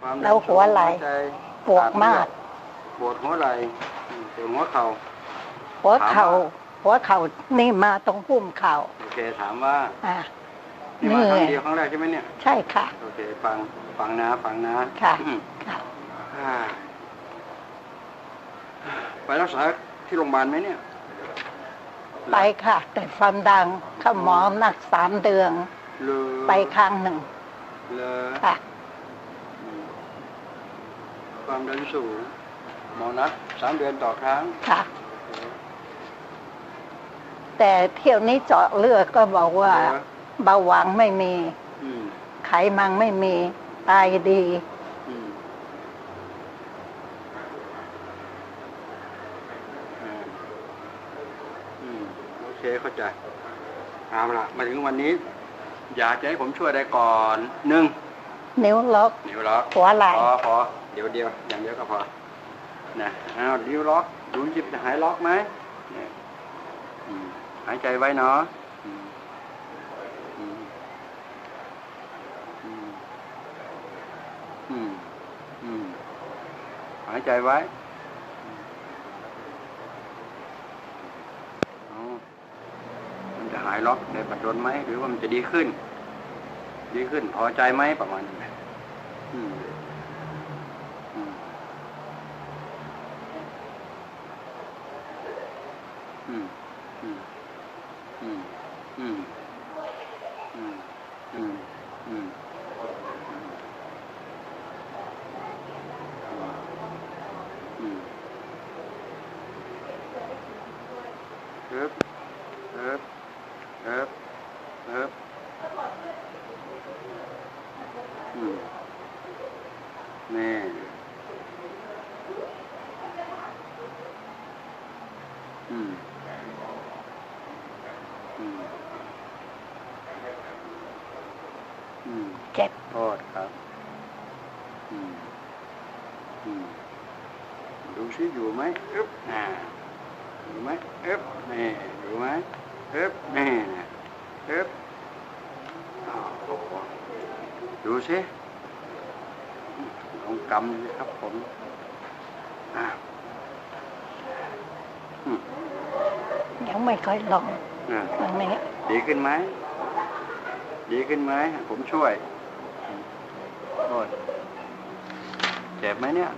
ความดันแล้วหัวไหล่ใจปวดมาก ปวดหัวไหล่อืมปวดหัวเข่า หัวเข่าถามว่า หัวเข่านี่มาตรงพุ่มเข่า โอเคถามว่าอะนี่เหมาครั้นื่งอยเดียวครั้งแรกใช่ไหมเนี่ย ใช่ค่ะ โอเค ฟัง ฟังนะ ฟังนะ ค่ะอืมค่ะอ่าไปรักษาที่โรงพยาบาลไหมเนี่ย ไปค่ะ แต่ความดังเข้าหมอหนักสามเดือนเลอไปครั้งหนึ่งเลอค่ะอืม ความดันสูง หมอนัดสามเดือนต่อครั้ง ค่ะ แต่เที่ยวนี้เจาะเลือดก็บอกว่า เหรอ เบาหวานไม่มี อืมไขมันไม่มีตายดี อืมอ่าอืมโอเคเข้าใจเอาละมาถึงวันนี้ อยากจะให้ผมช่วยได้ก่อนหนึ่ง นิ้วล็อกนิ้วล็อกหัวไหล่พอพอเดี๋ยวเดียวอย่างเดียวก็พอนะอ้าวนิ้วล็อกดูจิบจะหายล็อกไหมเนี่ยอืมหายใจไว้เนาะอืมอืมอืมอืมอืมหายใจไว้อืมเอามันจะหายล็อกในปัจจุบันไหมหรือว่ามันจะดีขึ้น ดีขึ้นพอใจไหมประมาณนี้ 嗯，嗯，嗯，嗯，嗯，嗯， นี่อืมอืมอืมเจ็บโทษครับ อืมอืมดูซิอยู่ไหมอึ๊บอ่าอยู่ไหมอึ๊บนี่อยู่ไหมอึ๊บนี่นะอึ๊บอ้าวโอ้โหดูซิ ลองกำดูสิครับผมอ่าอืมยังไม่ค่อยลงอ่าตรงนี้ดีขึ้นไหม ดีขึ้นไหม ผมช่วยโอ้ยเจ็บไหมเนี่ย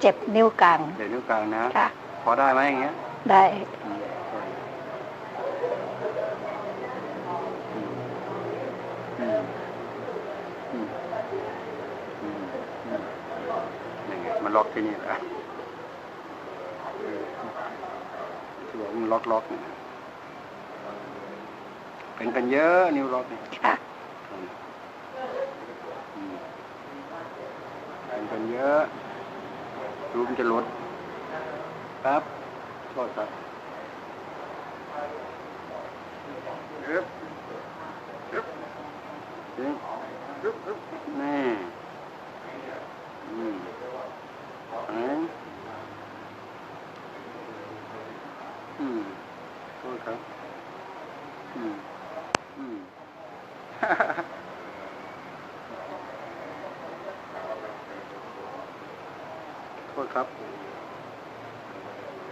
เจ็บนิ้วกลาง เจ็บนิ้วกลางนะค่ะพอได้ไหมอย่างเงี้ย ได้ อืมอืมอืมอืมอืมนี่ไงมัน ล็อกที่นี่แหละเออที่บอกมันล็อกล็อกๆเนี่ยเป็นกันเยอะนิ้วล็อกเนี่ยค่ะอืมเป็นกันเยอะรูมนจะหลดครับโทษครับอึ๊บอึ๊บนี่อึ๊บอึ๊บนี่ อืมไหน อืมโทษครับ อืม อืมโทษครับ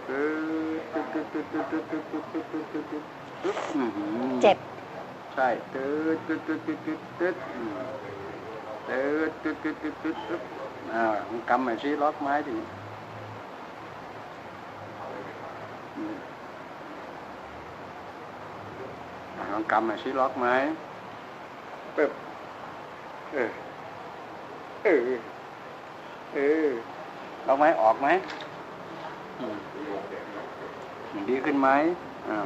ตึ๊ดตึ๊ดตึ๊ดตึ๊ดตึ๊ดตึ๊ดตึ๊ดตึ๊ดตึ๊ดตึ๊ดตึ๊ดตึ๊ดตึ๊ดอื้อหือเจ็บ ใช่ตึ๊ดตึ๊ดตึ๊ดตึ๊ดตึ๊ดตึ๊ดอืมตึ๊ดตึ๊ดตึ๊ดตึ๊ดตึ๊ดตึ๊ด อ่ามึงกำหน่อยสิล็อกไม้ดิลองกำหน่อยสิล็อกไม้ปึ๊บเออ เออ เออเอาไหมออกไหมดีขึ้นไหมอ้า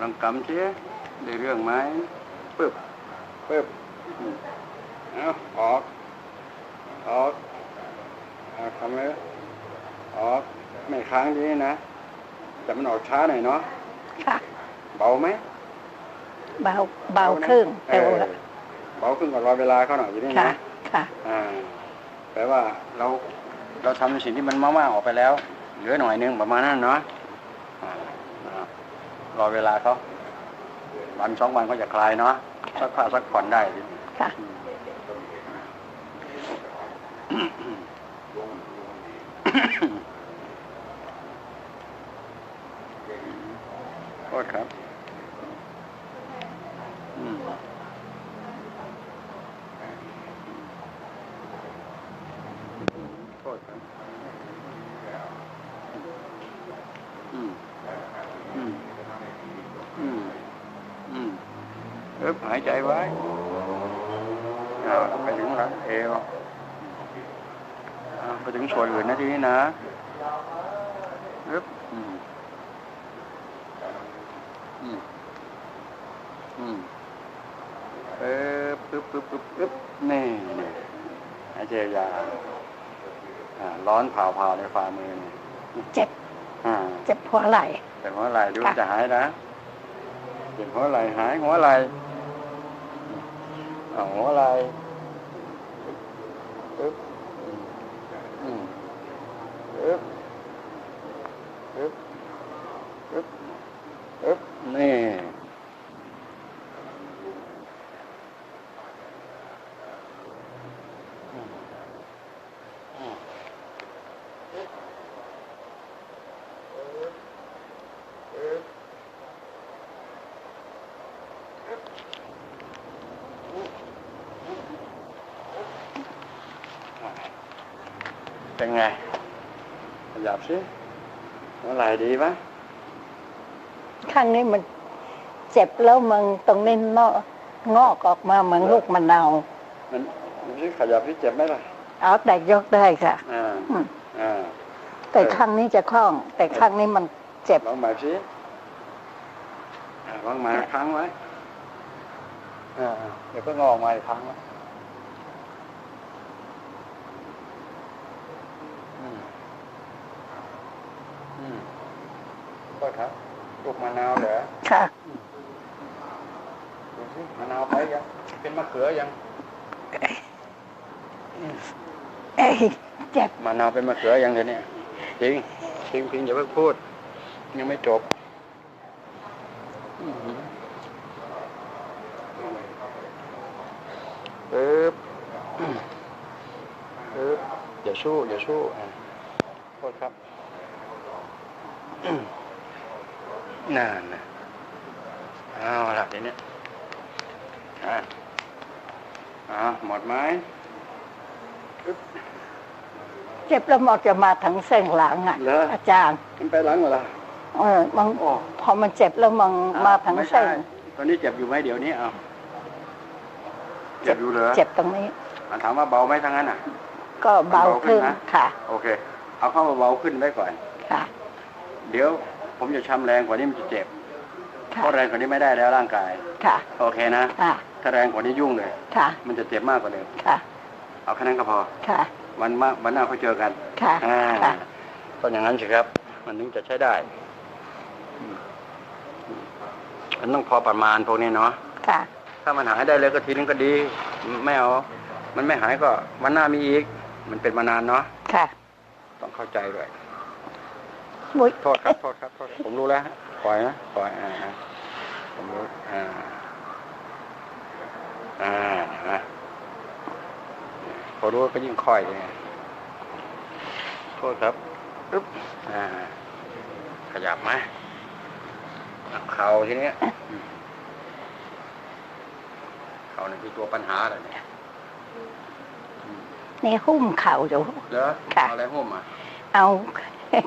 ลองกำเสียได้เรื่องไหมปึ๊บปึ๊บอืมเอาออก ออกเอาทำเลยออก ไม่ค้างดีนะ แต่มันออกช้าหน่อยเนาะค่ะ เบาไหม เบา เบาครึ่งเอแต่อว่าเบาครึ่งกว่ารอเวลาเขาหน่อยอยู่นี่ค่ะนะ ค่ะ อ่า แปลว่าเรา เราทำในสิ่งที่มันมากๆออกไปแล้ว เหลือหน่อยนึงประมาณนั้นเนาะอ่านะครับ รอเวลาเขาวันสองวันก็จะคลายเนาะสักผ้าสักผ่อนได้ค่ะ โทษครับอืมโทษครับ อืม อืม อืม อืม เอ๊บหายใจไว้เอาไปถึงหลังเอวเอาไปถึงส่วนอื่นนะทีนี้นะเอ๊บอืมอืมอืมเอ๊บปึ๊บปึ๊บปึ๊บปึ๊บนี่นี่หายใจยาวอ่าร้อนเผาเผาในฝ่ามือนี่เจ็บอ่าเจ็บหัวไหล่เป็นหัวไหล่ดูค่ะจะหายนะเป็นหัวไหล่หายหัวไหล่ เอาอะไรอึ๊บอืมปึ๊บอึ๊บอึ๊บอึ๊บนี่ เป็นไง ขยับสิหัวไหล่ดีไหมข้างนี้มันเจ็บแล้วมันตรงนี้เนาะงอกออกมาเหมือนลูกมะนาวมันมันสิขยับที่เจ็บไหมล่ะเอาแต่ยกได้ค่ะ อ่าอืม อ่าแต่ข้างนี้จะคล่อง แต่ข้างนี้มันเจ็บ ลองใหม่สิอ่าลองใหม่ค้างไว้อ่าเดี๋ยวก็งอกมาอีกครั้งไว้อืมอืมก็ ครับลูกมะนาวเหรอค่ะดูสิมะนาวไปยังเป็นมะเขือยังเอ้ยเจ็บมะนาวเป็นมะเขือยังเดี๋ยวนี้จริงจริงพิงอย่าเพิ่งพูด ยังไม่จบอื้อหือปึ๊บปึ๊บอย่าสู้อย่าสู้อะโทษครับ นั่นนะเอาละทีนี้อะอะหมดไหมปึ๊บเจ็บแล้วมันจะมาทั้งเส้นหลังอะเหรอ อาจารย์มันไปหลังเหรอล่ะเออมันโอ้ พอมันเจ็บแล้วมันมาทั้งไม่เส้ใช่นตอนนี้เจ็บอยู่ไหมเดี๋ยวนี้เอาเจ็บอยู่เหรอเจ็บตรงนี้ อะถามว่าเบาไหมทั้งนั้นอะ ก็เบาขึ้นเบาขึ้นนะ ค่ะ โอเค เอาเข้ามาเบาขึ้นไว้ก่อน ค่ะ เดี๋ยว ผมจะชำแรงกว่านี้มันจะเจ็บเพค่ะราะแรงกว่านี้ไม่ได้แล้วร่างกายค่ะ โอเคนะค่ะ ถ้าแรงกว่านี้ยุ่งเลยค่ะ มันจะเจ็บมากกว่าเดิมค่ะ เอาแค่นั้นก็พอค่ะ วันมาวันหน้าค่อยเจอกันค่ะอ่าค่ะ ต้องอย่างนั้นสิครับ มันถึงจะใช้ได้อืมอืมมันต้องพอประมาณพวกนี้เนาะ ค่ะ ถ้ามันหายได้เลยก็ทีนึงก็ดี ไม่เอา มันไม่หายก็วันหน้ามีอีก มันเป็นมานานเนาะ ค่ะ ต้องเข้าใจด้วย มุ้ยโทษครับโทษครับโทษผมรู้แล้วฮะปล่อยนะปล่อยอ่าฮะผมรู้อ่าอ่าเห็นไหมพอรู้ก็ยิ่งค่อยเลยไงโทษครับปึ๊บอ่า ขยับไหมเข่าทีเนี้ยอืมเข่านี่คือตัวปัญหาเลยเนี่ยนี่หุ้มเข่าอยู่เหรอค่ะเอาอะไรหุ้มอะเอา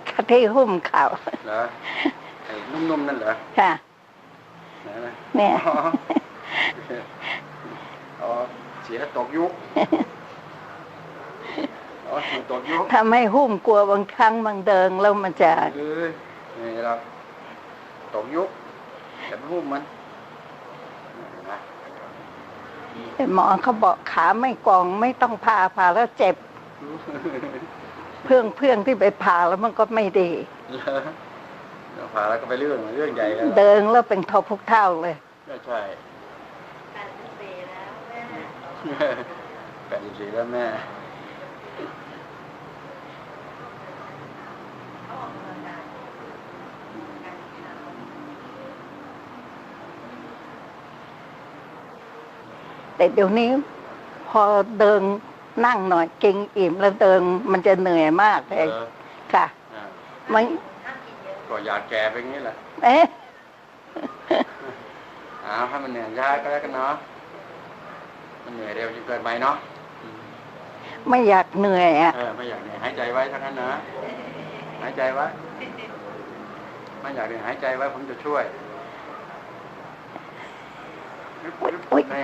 กะทิหุ้มเข่าเหรอไอ้นุ่มๆนั่นเหรอค่ะไหนนะเนี่ย อ๋ออ๋อเสียตกยุคอ๋อตกยุคถ้าไม่หุ้มกลัวบางครั้งบางเดิงแล้วมันจะ เอ้ยนี่เราตกยุคแต่ไม่หุ้มมันนะแต่หมอเขาบอกขาไม่กองไม่ต้องผ่าผ่าแล้วเจ็บ เพื่อนเพื่อนที่ไปผ่าแล้วมันก็ไม่ดีเดี๋ยวผ่าแล้วก็ไปเรื่องเรื่องใหญ่แล้วเดินแล้วเป็นทอพุกเท่าเลยก็ใช่แปดสิบสี่แล้วแม่แต่เดี๋ยวนี้พอเดิน นั่งหน่อยเก่งอิ่มแล้วเดินมันจะเหนื่อยมากเลยเออค่ะอ่ามันก็อยากแก่ไปอย่างนี้แหละเอ๊ะ อ้าวให้มันเหนื่อยยากก็แล้วกันเนาะมันเหนื่อยเร็วจนเกินไปเนาะไม่อยากเหนื่อยอะ เออไม่อยากเหนื่อยหายใจไว้ทั้งนั้นนะหายใจไว้ไม่อยากเหนื่อยหายใจไว้ผมจะช่วยอุ๊ยแม่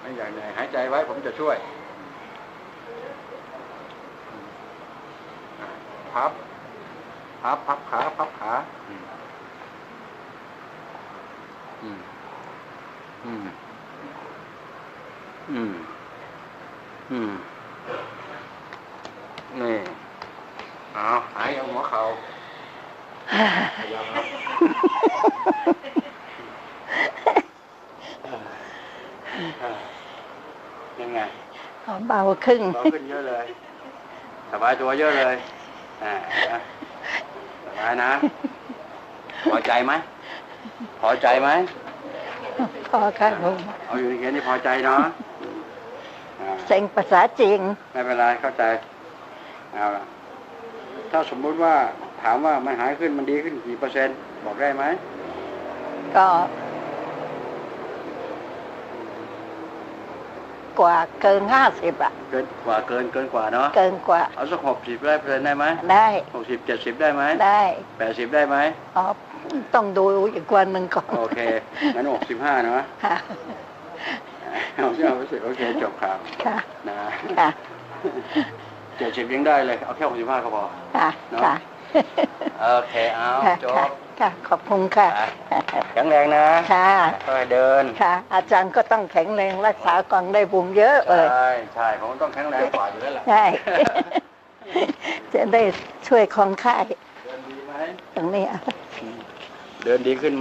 ไม่อยากเหนื่อยหายใจไว้ผมจะช่วยพับพับพับขาพับขาอืม อืม อืม อืมอืมนี่เอาหายเอาหัวเข่าพยายามครับ ยังไงเอาเบาขึ้นเบาขึ้นเยอะเลย สบายตัวเยอะเลยอ่านะสบายนะ พอใจไหมพอใจไหมพอค่ะผมเอาอยู่ในเกณฑ์ที่พอใจเนาะอ่าเซ็งภาษาจีนไม่เป็นไรเข้าใจเอาละถ้าสมมุติว่าถามว่ามันหายขึ้นมันดีขึ้นกี่เปอร์เซ็นต์บอกได้ไหมก็ กว่าเกินห้าสิบอะเกินกว่าเกินเกินกว่าเนาะเกินกว่า เอาสักหกสิบได้เปอร์เซ็นต์ได้ไหมได้หกสิบเจ็ดสิบได้ไหมได้แปดสิบได้ไหมอ๋อต้องดูอีกวันหนึ่งก่อน โอเคงั้นหกสิบห้าเนาะค่ะเอาสิเอาสิโอเคจบข่าวค่ะนะค่ะเจ็ดสิบยังได้เลย เอาแค่หกสิบห้าก็พอค่ะเนอะค่ะโอเคเอาค่ะจค่ะบ ค่ะ ขอบคุณค่ะ แข็งแรงนะค่ะค่อยเดิน ค่ะ อาจารย์ก็ต้องแข็งแรงรักษาก่อนได้บุญเยอะเลยใช่ใช่ผมต้องแข็งแรงกว่าอยู่แล้วล่ะใช่จะได้ช่วยคนไข้เดินดีไหมตรงนี้เดินดีขึ้นไหม